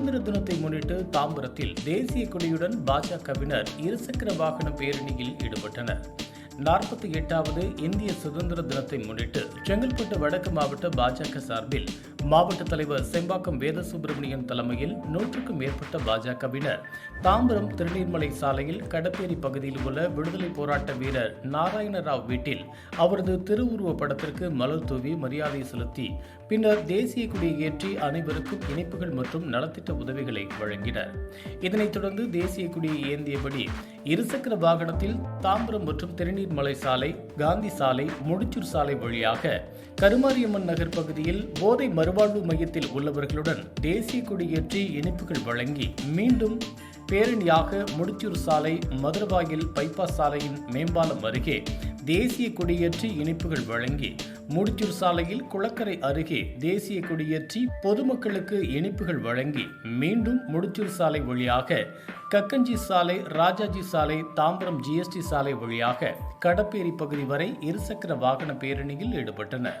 சுதந்திர தினத்தை முன்னிட்டு தாம்பரத்தில் தேசிய கொடியுடன் பாஜகவினர் இருசக்கர வாகன பேரணியில் ஈடுபட்டனர். நாற்பத்தி எட்டாவது இந்திய சுதந்திர தினத்தை முன்னிட்டு செங்கல்பட்டு வடக்கு மாவட்ட பாஜக சார்பில் மாவட்ட தலைவர் செம்பாக்கம் வேத சுப்பிரமணியன் தலைமையில் நூற்றுக்கும் மேற்பட்ட பாஜகவினர். தாம்பரம் திருநீர்மலை சாலையில் கடப்பேரி பகுதியில் உள்ள விடுதலை போராட்ட வீரர் நாராயணராவ் வீட்டில் அவரது திருவுருவ படத்திற்கு மலர் தூவி மரியாதை செலுத்தி பின்னர் தேசிய கொடியை ஏற்றி அனைவருக்கும் இணைப்புகள் மற்றும் நலத்திட்ட உதவிகளை வழங்கினர். இதனைத் தொடர்ந்து தேசிய கொடியை ஏந்தியபடி இருசக்கர வாகனத்தில் தாம்பரம் மற்றும் திருநீர்மலை சாலை காந்தி சாலை முடிச்சூர் சாலை வழியாக கருமாரியம்மன் நகர் பகுதியில் போதை மறுவாழ்வு மையத்தில் உள்ளவர்களுடன் தேசிய கொடியேற்றி இனிப்புகள் வழங்கி மீண்டும் பேரணியாக முடிச்சூர் சாலை மதுரவாயில் பைபாஸ் சாலையின் மேம்பாலம் அருகே தேசிய கொடியேற்றி இனிப்புகள் வழங்கி முடிச்சூர் சாலையில் குளக்கரை அருகே தேசிய கொடியேற்றி பொதுமக்களுக்கு இனிப்புகள் வழங்கி மீண்டும் முடிச்சூர் சாலை வழியாக கக்கஞ்சி சாலை ராஜாஜி சாலை தாம்பரம் ஜிஎஸ்டி சாலை வழியாக கடப்பேரி பகுதி வரை இருசக்கர வாகன பேரணியில் ஈடுபட்டனர்.